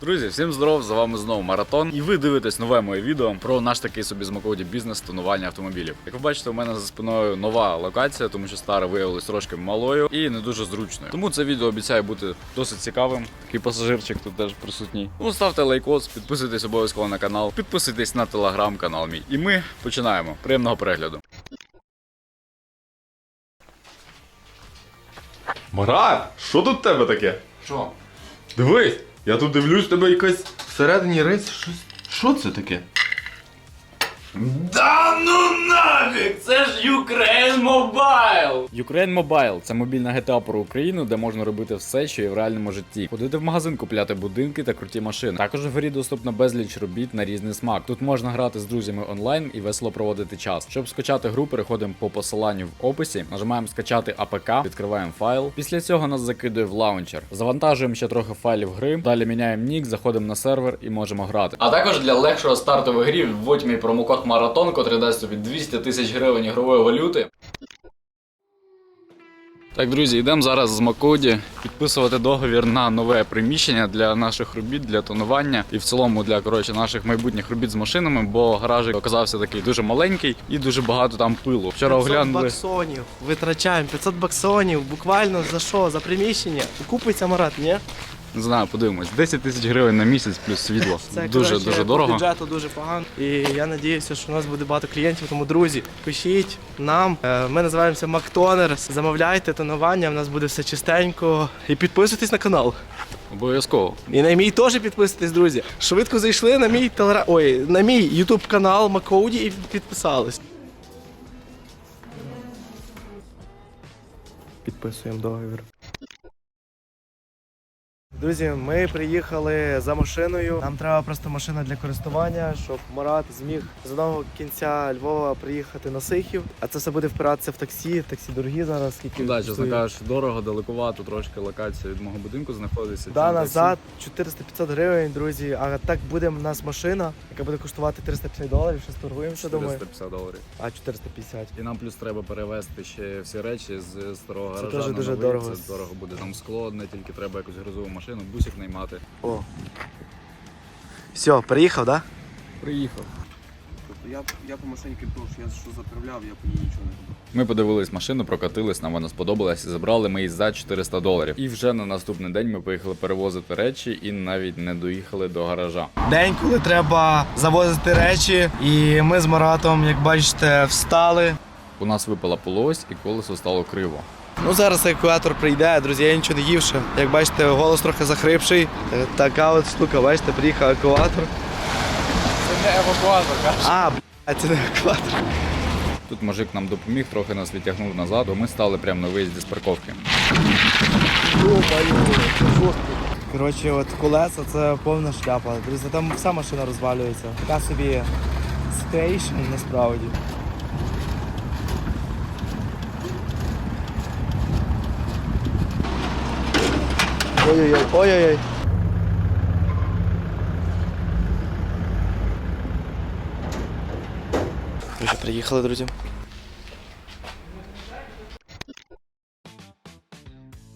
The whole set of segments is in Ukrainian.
Друзі, всім здоров! З вами знову маратон. І ви дивитесь нове моє відео про наш такий собі з бізнес тонування автомобілів. Як ви бачите, у мене за спиною нова локація, тому що стара виявилась трошки малою і не дуже зручною. Тому це відео обіцяє бути досить цікавим. Такий пасажирчик тут теж присутній. Ну ставте лайкос, підписуйтесь обов'язково на канал, підписуйтесь на телеграм-канал мій. І ми починаємо. Приємного перегляду. Марат, що тут в тебе таке? Що? Дивись, я тут дивлюсь, тебе якась всередині рис. Щось. Що це таке? Да нафіг! Це ж Ukraine Mobile! Ukraine Mobile – це мобільна GTA про Україну, де можна робити все, що є в реальному житті. Ходити в магазин, купляти будинки та круті машини. Також в грі доступно безліч робіт на різний смак. Тут можна грати з друзями онлайн і весело проводити час. Щоб скачати гру, переходимо по посиланню в описі, нажимаємо скачати АПК, відкриваємо файл. Після цього нас закидує в лаунчер. Завантажуємо ще трохи файлів гри. Далі міняємо нік, заходимо на сервер і можемо грати. А також для легшого старту в грі вводь мій промокод маратон, котрий дасть тобі 200 тисяч гривень ігрової валюти. Так, друзі, йдемо зараз з Макоді підписувати договір на нове приміщення для наших робіт, для тонування і в цілому для коротше наших майбутніх робіт з машинами, бо гаражик оказався такий дуже маленький і дуже багато там пилу. Вчора 500 оглянули. баксонів. Витрачаємо 500 баксонів. Буквально за що? За приміщення. Купиться Марат, ні? Не знаю, подивимось. 10 тисяч гривень на місяць плюс світло. Це дуже коротше, дуже дорого. бюджету дуже погано. І я надіюся, що у нас буде багато клієнтів. Тому, друзі, пишіть нам. Е, Ми називаємося Мактонерс. Замовляйте тонування, в нас буде все чистенько. І підписуйтесь на канал. Обов'язково. І на мій теж підписуйтесь, друзі. Швидко зайшли на мій телера... Ой, на мій ютуб канал Макоуді і підписались. Підписуємо договір. Друзі, ми приїхали за машиною. Нам треба просто машина для користування, щоб Марат зміг з одного кінця Львова приїхати на Сихів. А це все буде впиратися в таксі. Таксі дорогі зараз. Скільки да, чесно стоїть? кажучи, дорого, далекувато трошки локація від мого будинку знаходиться. Да, назад 400-500 гривень, друзі. А так буде в нас машина, яка буде коштувати 350 доларів. Ще торгуємо, що таксі думаю. 450 доларів. А 450. І нам плюс треба перевезти ще всі речі з старого Це гаража. дуже- на дуже дорого. Це дорого буде. Там скло, не тільки треба якусь грузову машину, бусик наймати. О. Все, приїхав, да? Приїхав. Тобто я, я по машині крім що я що заправляв, я по ній нічого не робив. Ми подивились машину, прокатились, нам вона сподобалась і забрали ми її за 400 доларів. І вже на наступний день ми поїхали перевозити речі і навіть не доїхали до гаража. День, коли треба завозити речі, і ми з Маратом, як бачите, встали. У нас випала полось і колесо стало криво. Ну зараз евакуатор прийде, друзі, я нічого не ївши. Як бачите, голос трохи захрипший. Е, Така от штука, бачите, приїхав евакуатор. Це не евакуатор, каже. А, б***ь, це не евакуатор. Тут мужик нам допоміг, трохи нас відтягнув назад, бо ми стали прямо на виїзді з парковки. Коротше, от колеса це повна шляпа. Друзі, там вся машина розвалюється. Така собі ситуейшн насправді. Ой-ой-ой, ой-ой-ой. Вже приїхали, друзі.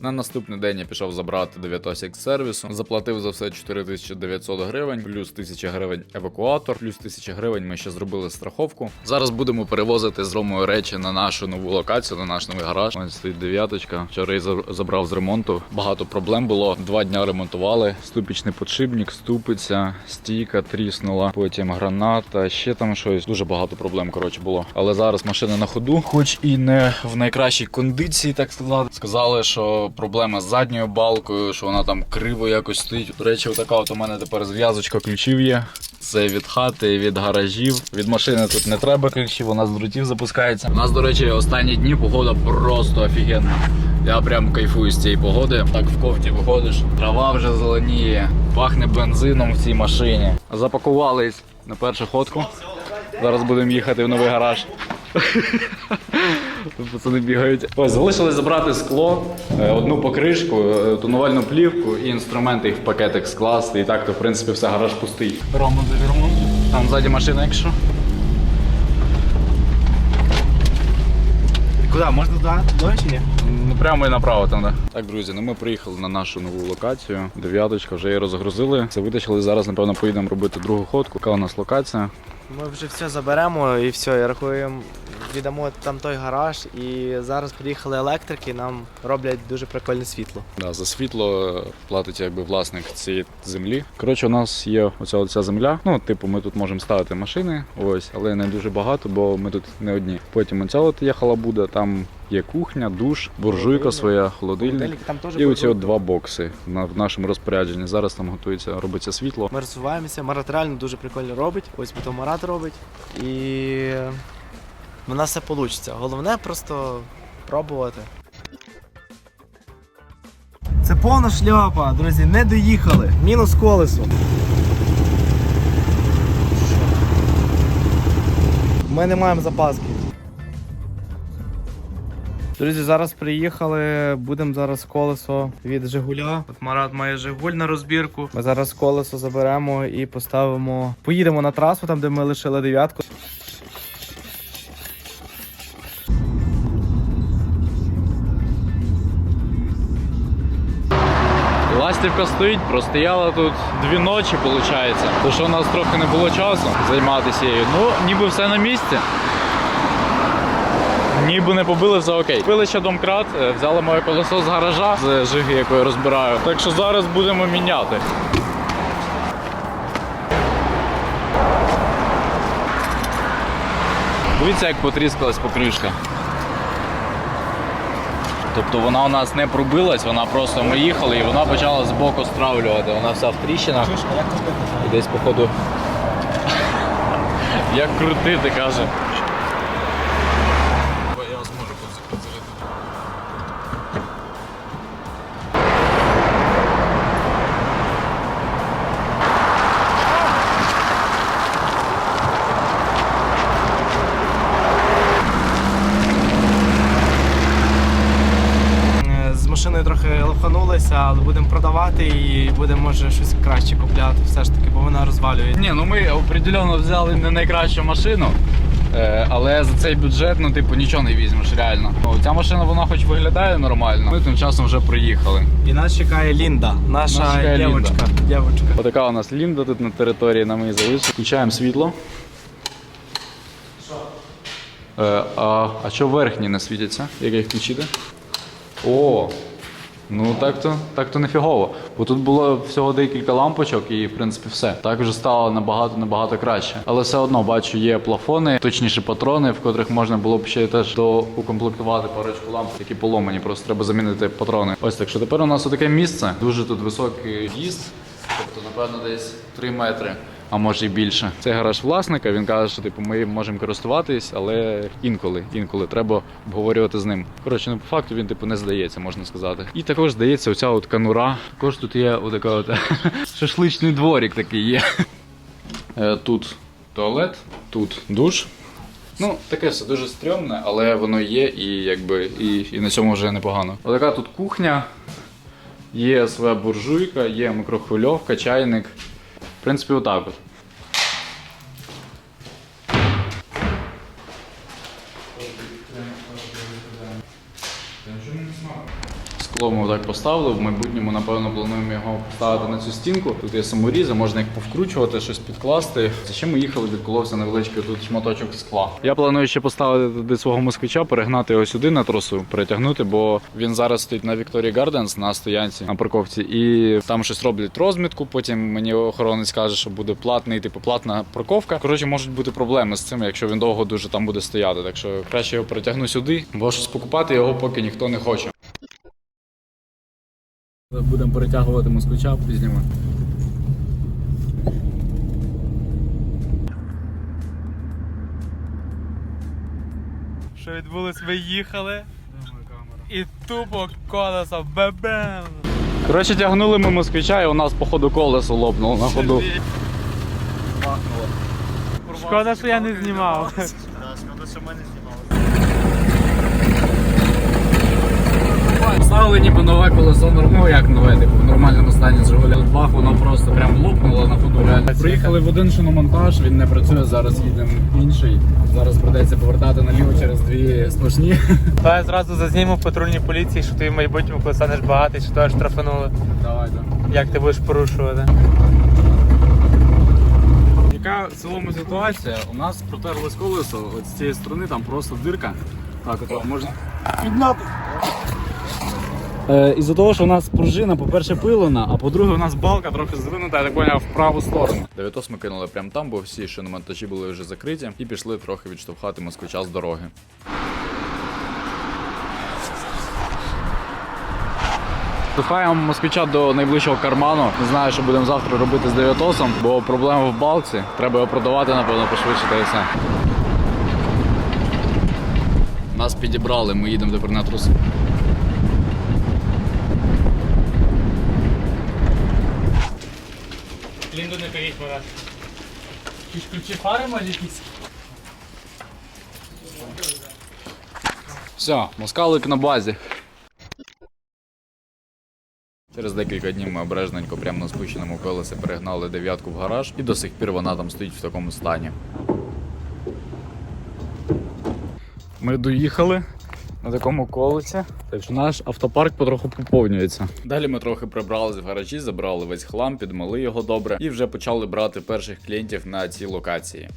На наступний день я пішов забрати 9 сервісу, заплатив за все 4900 гривень, плюс 1000 гривень евакуатор, плюс 1000 гривень ми ще зробили страховку. Зараз будемо перевозити з Ромою речі на нашу нову локацію, на наш новий гараж. Ось стоїть дев'яточка. Вчора її забрав з ремонту. Багато проблем було. Два дня ремонтували. Ступічний подшипник, ступиця, стійка тріснула, потім граната, ще там щось. Дуже багато проблем коротше було. Але зараз машина на ходу, хоч і не в найкращій кондиції, так сказати. Сказали, що проблема з задньою балкою, що вона там криво якось стоїть. До речі, отака от у мене тепер зв'язочка ключів є. Це від хати, від гаражів. Від машини тут не треба ключів, вона з дротів запускається. У нас, до речі, останні дні погода просто офігенна. Я прям кайфую з цієї погоди. Так в кофті виходиш, трава вже зеленіє, пахне бензином в цій машині. Запакувались на першу ходку. Зараз будемо їхати в новий гараж. Пацани бігають. Ось залишилось забрати скло, е, одну покришку, е, тонувальну плівку і інструменти їх в пакетик скласти. І так, то в принципі все гараж пустий. Рома завернув. Там ззаді машина, якщо. Куди? Можна туди? Туди чи ні? Ну прямо і направо там, да? Так, друзі, ну ми приїхали на нашу нову локацію. Дев'яточка, вже її розгрузили. Це витащили. Зараз, напевно, поїдемо робити другу ходку. Яка у нас локація? Ми вже все заберемо і все, і рахуємо, віддамо там той гараж. І зараз приїхали електрики, нам роблять дуже прикольне світло. Да, за світло платить якби власник цієї землі. Коротше, у нас є оця, оця земля. Ну, типу, ми тут можемо ставити машини, ось, але не дуже багато, бо ми тут не одні. Потім оця от є халабуда, там є кухня, душ, буржуйка своя, холодильник. І оці от два бокси на, в нашому розпорядженні. Зараз там готується, робиться світло. Ми розвиваємося, Марат реально дуже прикольно робить. Ось потім Марат робить. І в нас все вийде. Головне просто пробувати. Це повна шляпа, друзі, не доїхали. Мінус колесо. Ми не маємо запаски. Друзі, зараз приїхали, будемо зараз колесо від Жигуля. От Марат має Жигуль на розбірку. Ми зараз колесо заберемо і поставимо. Поїдемо на трасу, там де ми лишили дев'ятку. Ластівка стоїть, простояла тут дві ночі, виходить. То що у нас трохи не було часу займатися. Ну, ніби все на місці. Ніби не побили, все окей. Купили ще домкрат, е, взяли моє колесо з гаража з жиги, яку я розбираю. Так що зараз будемо міняти. Дивіться, як потріскалась покришка. Тобто вона у нас не пробилась, вона просто ми їхали і вона почала з боку стравлювати. Вона вся в тріщинах. І десь, походу. Як крутити, каже. Лоханулися, але будемо продавати і будемо може щось краще купляти. Все ж таки, бо вона розвалює. Ні, ну ми определенно взяли не найкращу машину. е, Але за цей бюджет, ну, типу, нічого не візьмеш, реально. Ну, Ця машина, вона хоч виглядає нормально. Ми тим часом вже приїхали. І нас чекає Лінда, наша Нас чекає дівчинка. дівчинка. Отака у нас лінда тут на території на ми залишили. Включаємо світло. Е, а, а що верхні не світяться? Як їх включити? О! Ну так то так то нефігово. Бо тут було всього декілька лампочок і в принципі все. Так вже стало набагато набагато краще. Але все одно бачу, є плафони, точніше патрони, в котрих можна було б ще теж доукомплектувати парочку ламп, які поломані. Просто треба замінити патрони. Ось так що тепер у нас таке місце. Дуже тут високий в'їзд. Тобто, напевно, десь 3 метри, а може і більше. Це гараж власника. Він каже, що типу ми можемо користуватись, але інколи, інколи треба обговорювати з ним. Коротше, ну по факту він типу не здається, можна сказати. І також здається, оця от канура. Також тут є отака от шашличний дворик такий є. Е, Тут туалет, тут душ. Ну, таке все дуже стрьомне, але воно є і якби і, і на цьому вже непогано. Отака тут кухня. Є своя буржуйка, є мікрохвильовка, чайник. В принципі, ми так поставили. В майбутньому, напевно, плануємо його поставити на цю стінку. Тут є саморізи, можна їх повкручувати, щось підкласти. Зачем ми їхали, відколовся невеличкий тут шматочок скла. Я планую ще поставити туди свого москвича, перегнати його сюди на тросу, перетягнути, бо він зараз стоїть на Вікторії Гарденс на стоянці на парковці, і там щось роблять розмітку. Потім мені охоронець каже, що буде платний, типу платна парковка. Коротше, можуть бути проблеми з цим, якщо він довго дуже там буде стояти. Так що краще його перетягну сюди, бо щось покупати його поки ніхто не хоче. Будемо перетягувати москвича пізніше. Що відбулось, ми їхали. І тупо колесо бебем. Коротше, тягнули ми москвича і у нас, походу, колесо лопнуло на ходу. Шкода, що я не знімав. Ставили ніби нове колесо норму, як нове, типу в нормальному стані з Жигуля. Бах, воно просто прям лопнуло на ходу реально. Приїхали в один шиномонтаж, він не працює, зараз їдемо в інший. Зараз придеться повертати наліво через дві сплошні. Та я зразу зазніму в патрульній поліції, що ти в майбутньому, коли станеш багатий, що тебе штрафанули. Давай, так. Як ти будеш порушувати? Яка в цілому ситуація? У нас протерлось колесо, от з цієї сторони там просто дирка. Так, от можна підняти. Е, із-за того, що у нас пружина, по-перше, пилена, а по-друге, у нас балка трохи звинута, я так поняв, в праву сторону. Дев'ятос ми кинули прямо там, бо всі шиномонтажі були вже закриті, і пішли трохи відштовхати москвича з дороги. Штовхаємо москвича до найближчого карману. Не знаю, що будемо завтра робити з дев'ятосом, бо проблема в балці. Треба його продавати, напевно, пошвидше та і все. Нас підібрали, ми їдемо тепер на кажіть, Марат. Якісь ключі фари може якісь? Все, москалик на базі. Через декілька днів ми обережненько прямо на спущеному колесі перегнали дев'ятку в гараж, і до сих пір вона там стоїть в такому стані. Ми доїхали на такому колесі, так що наш автопарк потроху поповнюється. Далі ми трохи прибрались в гаражі, забрали весь хлам, підмили його добре і вже почали брати перших клієнтів на цій локації.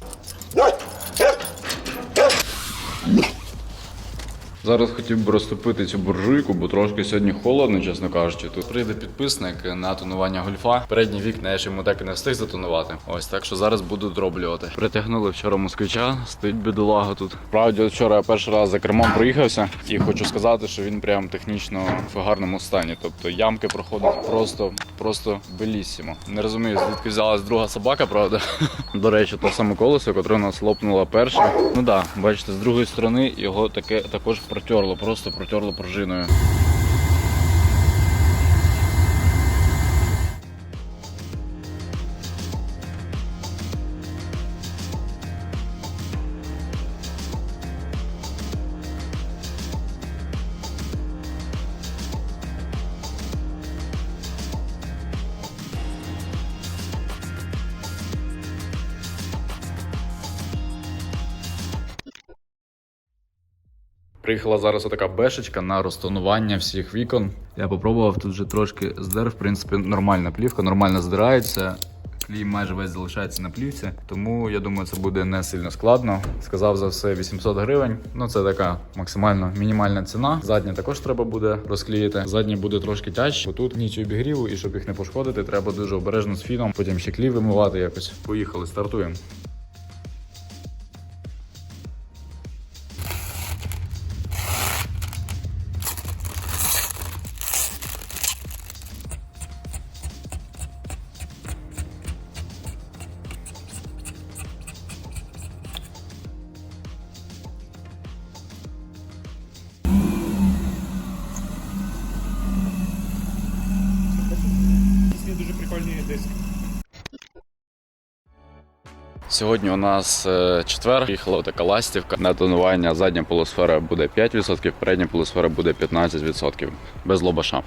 Зараз хотів би розтопити цю буржуйку, бо трошки сьогодні холодно, чесно кажучи. Тут прийде підписник на тонування гольфа. Передні вікна я ще йому так і не встиг затонувати. Ось так що зараз буду дроблювати. Притягнули вчора москвича, стоїть бідолага тут. Справді, от вчора я перший раз за кермом проїхався, і хочу сказати, що він прям технічно в гарному стані. Тобто ямки проходять просто, просто белісімо. Не розумію, звідки взялась друга собака, правда. До речі, то саме колесо, котре нас лопнуло перше. Ну да, бачите, з другої сторони його таке також протерло, просто протерло пружиною. Приїхала зараз отака бешечка на розтонування всіх вікон. Я попробував тут вже трошки здер. В принципі, нормальна плівка, нормально здирається. Клій майже весь залишається на плівці, тому я думаю, це буде не сильно складно. Сказав за все 800 гривень. Ну це така максимально мінімальна ціна. Заднє також треба буде розклеїти. Заднє буде трошки тяжче. бо Тут ніч обігріву, і щоб їх не пошкодити, треба дуже обережно з фіном. Потім ще клій вимивати якось. Поїхали, стартуємо. Дуже прикольні диски. Сьогодні у нас е, четвер. Їхала така ластівка. На тонування задня полусфера буде 5%, передня полусфера буде 15%. Без лобаша.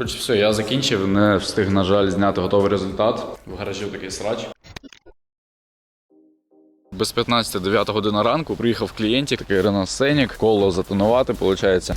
Коротше, все, я закінчив, не встиг, на жаль, зняти готовий результат. В гаражі такий срач. Без 15 9 година ранку приїхав клієнтик, такий Renault Scenic, коло затонувати, виходить.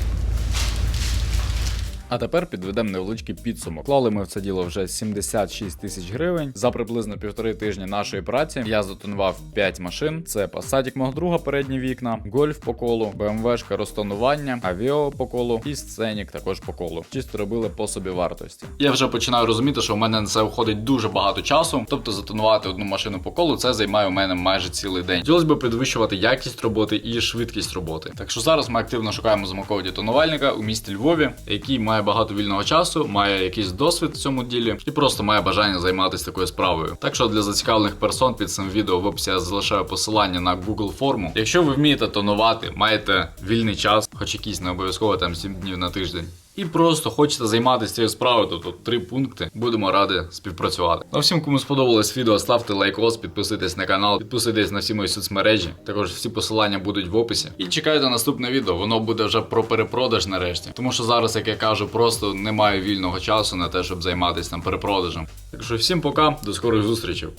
А тепер підведемо невеличкий підсумок. Клали ми в це діло вже 76 тисяч гривень. За приблизно півтори тижні нашої праці я затонував 5 машин. Це Passat мого друга передні вікна, гольф по колу, BMW-шка розтонування, авіо по колу і сценік також по колу. Чисто робили по собі вартості. Я вже починаю розуміти, що в мене на це входить дуже багато часу. Тобто затонувати одну машину по колу це займає у мене майже цілий день. Хотілося б підвищувати якість роботи і швидкість роботи. Так що зараз ми активно шукаємо замкового тонувальника у місті Львові, який має має багато вільного часу, має якийсь досвід в цьому ділі і просто має бажання займатися такою справою. Так що для зацікавлених персон під цим відео в описі я залишаю посилання на Google форму. Якщо ви вмієте тонувати, маєте вільний час, хоч якийсь не обов'язково там 7 днів на тиждень. І просто хочете займатися цією справою, то тут три пункти. Будемо раді співпрацювати. Ну, всім, кому сподобалось відео, ставте лайкос, підписуйтесь на канал, підписуйтесь на всі мої соцмережі. Також всі посилання будуть в описі. І чекайте наступне відео. Воно буде вже про перепродаж нарешті. Тому що зараз, як я кажу, просто немає вільного часу на те, щоб займатися там перепродажем. Так що всім пока, до скорих зустрічей.